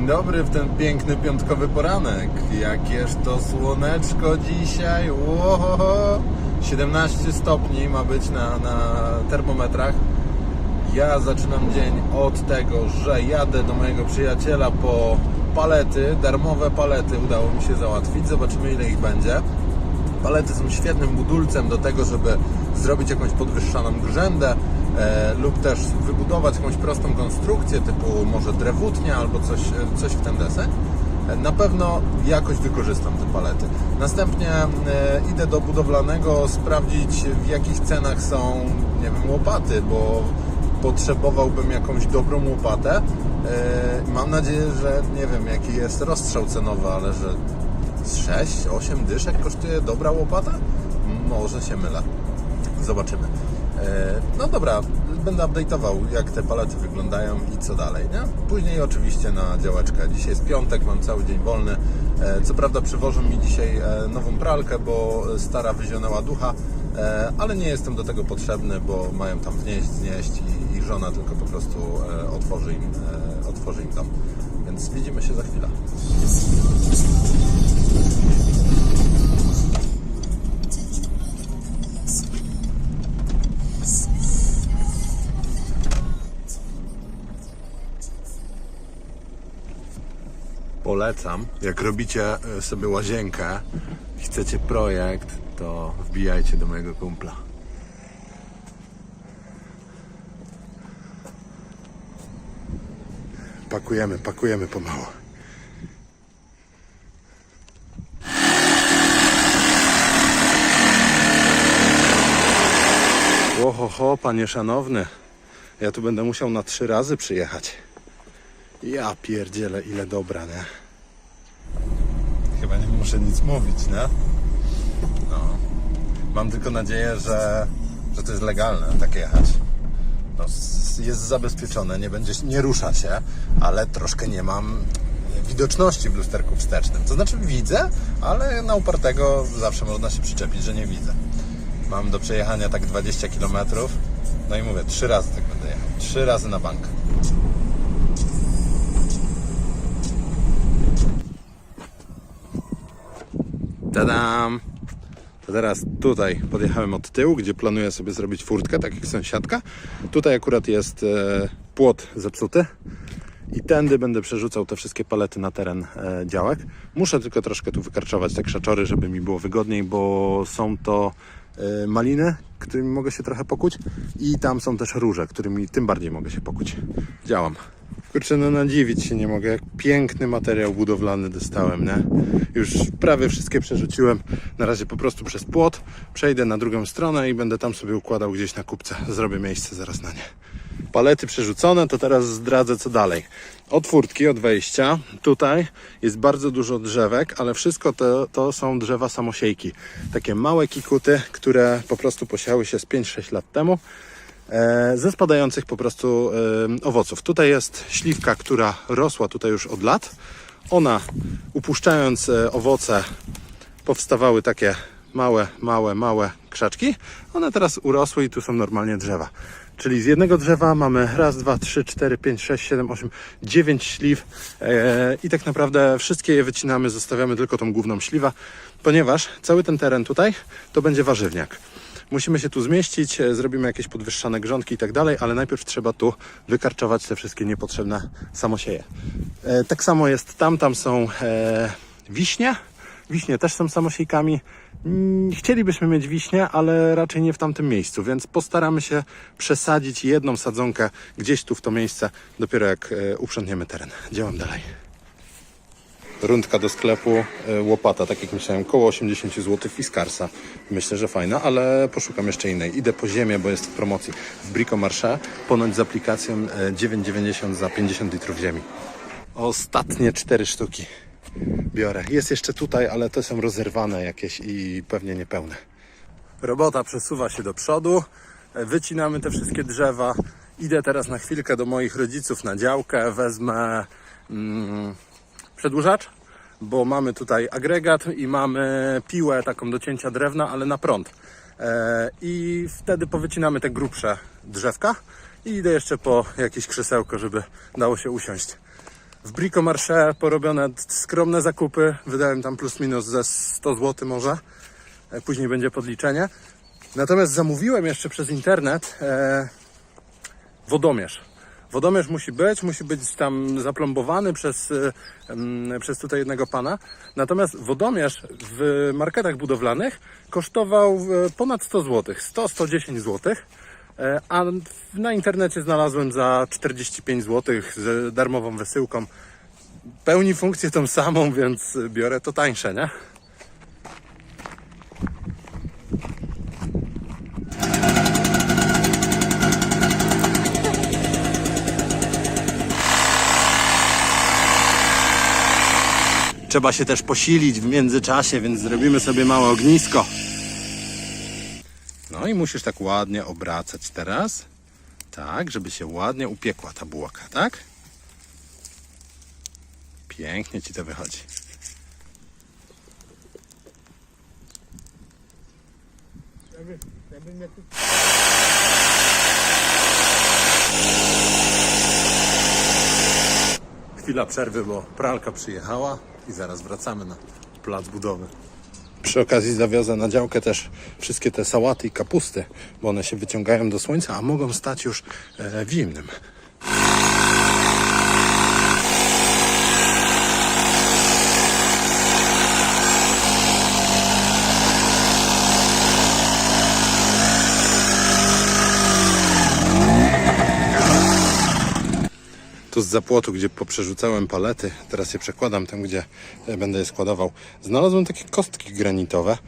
Dzień dobry w ten piękny piątkowy poranek. Jakież to słoneczko dzisiaj. Łohoho. 17 stopni ma być na, na termometrach. Ja zaczynam dzień od tego, że jadę do mojego przyjaciela po palety, darmowe palety udało mi się załatwić. Zobaczymy ile ich będzie. Palety są świetnym budulcem do tego, żeby zrobić jakąś podwyższaną grzędę lub też wybudować jakąś prostą konstrukcję typu może drewutnia albo coś, e, coś w ten deseń. E, Na pewno jakoś wykorzystam te palety. Następnie e, idę do budowlanego sprawdzić w jakich cenach są, nie wiem, łopaty, bo potrzebowałbym jakąś dobrą łopatę. E, Mam nadzieję, że nie wiem jaki jest rozstrzał cenowy, ale że z 6-8 dyszek kosztuje dobra łopata? Może się mylę. Zobaczymy. E, No dobra, będę update'ował jak te palety wyglądają i co dalej, nie? Później oczywiście na działeczkę. Dzisiaj jest piątek, mam cały dzień wolny. E, Co prawda przywożą mi dzisiaj e, nową pralkę, bo stara wyzionęła ducha, ale nie jestem do tego potrzebny, bo mają tam wnieść, znieść i, żona tylko po prostu otworzy im, otworzy im dom. Więc widzimy się za chwilę. Polecam, jak robicie e, sobie łazienkę chcecie projekt, to wbijajcie do mojego kumpla. Pakujemy, pakujemy pomału. Oho, panie szanowny, ja tu będę musiał na trzy razy przyjechać. Ja pierdzielę, ile dobra, nie? Chyba nie muszę nic mówić, nie? No. Mam tylko nadzieję, że, że to jest legalne, tak jechać. No, jest zabezpieczone, nie będzie, nie rusza się, ale troszkę nie mam widoczności w lusterku wstecznym. To znaczy widzę, ale na upartego zawsze można się przyczepić, że nie widzę. Mam do przejechania tak 20 km. No i mówię, trzy razy tak będę jechał. Trzy razy na bank. Tadam! To teraz tutaj podjechałem od tyłu, gdzie planuję sobie zrobić furtkę, tak jak sąsiadka. Tutaj akurat jest e, płot zepsuty i tędy będę przerzucał te wszystkie palety na teren e, działek. Muszę tylko troszkę tu wykarczować te krzaczory, żeby mi było wygodniej, bo są to e, maliny, którymi mogę się trochę pokuć i tam są też róże, którymi tym bardziej mogę się pokuć. Działam. Kurczę, no nadziwić się nie mogę, jak piękny materiał budowlany dostałem, nie? Już prawie wszystkie przerzuciłem, na razie po prostu przez płot, przejdę na drugą stronę i będę tam sobie układał gdzieś na kupce, zrobię miejsce zaraz na nie. Palety przerzucone, to teraz zdradzę co dalej. Od furtki, od wejścia, tutaj jest bardzo dużo drzewek, ale wszystko to, to są drzewa samosiejki. Takie małe kikuty, które po prostu posiały się z 5-6 lat temu ze spadających po prostu e, owoców. Tutaj jest śliwka, która rosła tutaj już od lat. Ona upuszczając e, owoce powstawały takie małe, małe, małe krzaczki. One teraz urosły i tu są normalnie drzewa. Czyli z jednego drzewa mamy raz, dwa, trzy, cztery, pięć, sześć, siedem, osiem, dziewięć śliw e, i tak naprawdę wszystkie je wycinamy, zostawiamy tylko tą główną śliwę, ponieważ cały ten teren tutaj to będzie warzywniak. Musimy się tu zmieścić, e, zrobimy jakieś podwyższane grządki i tak dalej, ale najpierw trzeba tu wykarczować te wszystkie niepotrzebne samosieje. E, tak samo jest tam, tam są e, wiśnie. Wiśnie też są samosiejkami. Mm, Chcielibyśmy mieć wiśnie, ale raczej nie w tamtym miejscu, więc postaramy się przesadzić jedną sadzonkę gdzieś tu w to miejsce, dopiero jak uprzątniemy teren. Działam dalej. Rundka do sklepu, e, łopata, tak jak myślałem, koło 80 zł Fiskarsa. Myślę, że fajna, ale poszukam jeszcze innej. Idę po ziemię, bo jest w promocji w Bricomarché, ponoć z aplikacją e, 9,90 za 50 litrów ziemi. Ostatnie cztery sztuki biorę. Jest jeszcze tutaj, ale to są rozerwane jakieś i pewnie niepełne. Robota przesuwa się do przodu. E, Wycinamy te wszystkie drzewa. Idę teraz na chwilkę do moich rodziców na działkę. Wezmę mm, przedłużacz, bo mamy tutaj agregat i mamy piłę taką do cięcia drewna, ale na prąd. E, I wtedy powycinamy te grubsze drzewka i idę jeszcze po jakieś krzesełko, żeby dało się usiąść. W Bricomarché porobione skromne zakupy. Wydałem tam plus minus ze 100 zł może. E, Później będzie podliczenie. Natomiast zamówiłem jeszcze przez internet e, wodomierz. Wodomierz musi być, musi być tam zaplombowany przez, y, em, przez tutaj jednego pana. Natomiast wodomierz w marketach budowlanych kosztował e, ponad 100 zł, 100-110 zł. A na internecie znalazłem za 45 zł z darmową wysyłką. Pełni funkcję tą samą, więc biorę to tańsze, nie? Trzeba się też posilić w międzyczasie, więc zrobimy sobie małe ognisko. No i musisz tak ładnie obracać teraz. Tak, żeby się ładnie upiekła ta bułka, tak? Pięknie ci to wychodzi. Chwila przerwy, bo pralka przyjechała i zaraz wracamy na plac budowy. Przy okazji zawiozę na działkę też wszystkie te sałaty i kapusty, bo one się wyciągają do słońca, a mogą stać już e, w zimnym. Tu z zapłotu, gdzie poprzerzucałem palety, teraz je przekładam tam, gdzie e, będę je składował. Znalazłem takie kostki granitowe.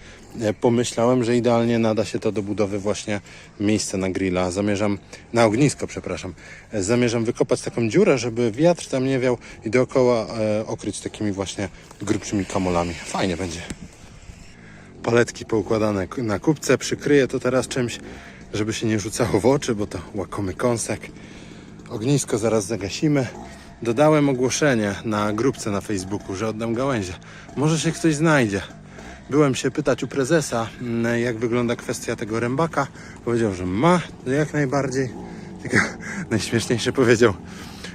E, Pomyślałem, że idealnie nada się to do budowy właśnie miejsca na grilla. Zamierzam, na ognisko, przepraszam. E, Zamierzam wykopać taką dziurę, żeby wiatr tam nie wiał i dookoła okryć takimi właśnie grubszymi kamolami. Fajnie będzie paletki poukładane na kubce. Przykryję to teraz czymś, żeby się nie rzucało w oczy, bo to łakomy kąsek. Ognisko zaraz zagasimy. Dodałem ogłoszenie na grupce na Facebooku, że oddam gałęzie. Może się ktoś znajdzie. Byłem się pytać u prezesa, mm, jak wygląda kwestia tego rębaka. Powiedział, że ma, jak najbardziej. Tylko powiedział,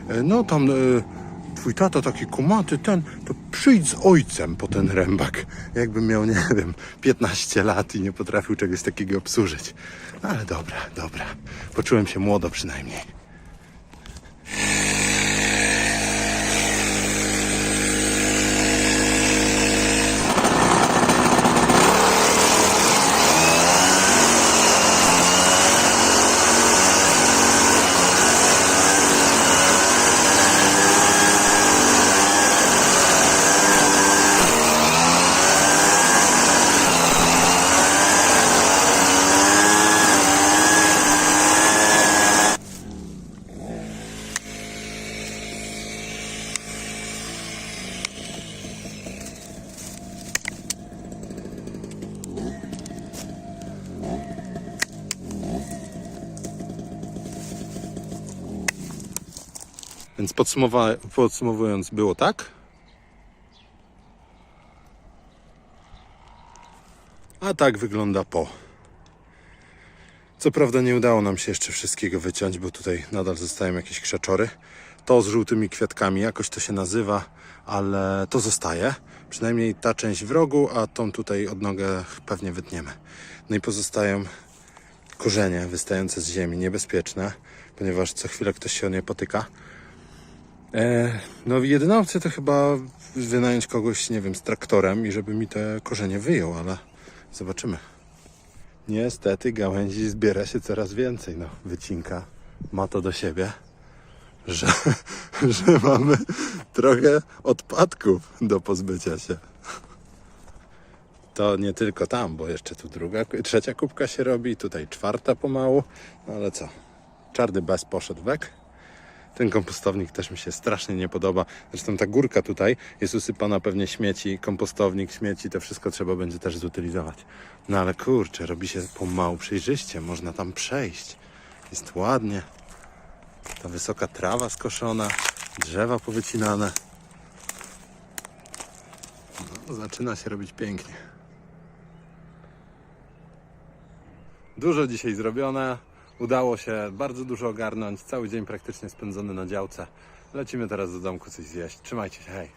"E, no tam e, twój tata taki kumaty ten, to przyjdź z ojcem po ten rębak. Jakbym miał, nie wiem, 15 lat i nie potrafił czegoś takiego obsłużyć. No ale dobra, dobra. Poczułem się młodo przynajmniej. Więc podsumowując, było tak. A tak wygląda po. Co prawda nie udało nam się jeszcze wszystkiego wyciąć, bo tutaj nadal zostają jakieś krzaczory. To z żółtymi kwiatkami, jakoś to się nazywa, ale to zostaje. Przynajmniej ta część w rogu, a tą tutaj odnogę pewnie wytniemy. No i pozostają korzenie wystające z ziemi, niebezpieczne, ponieważ co chwilę ktoś się o nie potyka. E, no jedyna opcja to chyba wynająć kogoś, nie wiem, z traktorem i żeby mi te korzenie wyjął, ale zobaczymy. Niestety gałęzi zbiera się coraz więcej. No, wycinka ma to do siebie, że, że mamy trochę odpadków do pozbycia się. To nie tylko tam, bo jeszcze tu druga, trzecia kubka się robi, tutaj czwarta pomału, no ale co? Czarny bez poszedł wek. Ten kompostownik też mi się strasznie nie podoba. Zresztą ta górka tutaj jest usypana pewnie śmieci, kompostownik, śmieci, to wszystko trzeba będzie też zutylizować. No ale kurczę, robi się pomału przejrzyście, można tam przejść. Jest ładnie. Ta wysoka trawa skoszona, drzewa powycinane. No, zaczyna się robić pięknie. Dużo dzisiaj zrobione. Udało się bardzo dużo ogarnąć. Cały dzień praktycznie spędzony na działce. lecimy teraz do domku coś zjeść. Trzymajcie się, hej.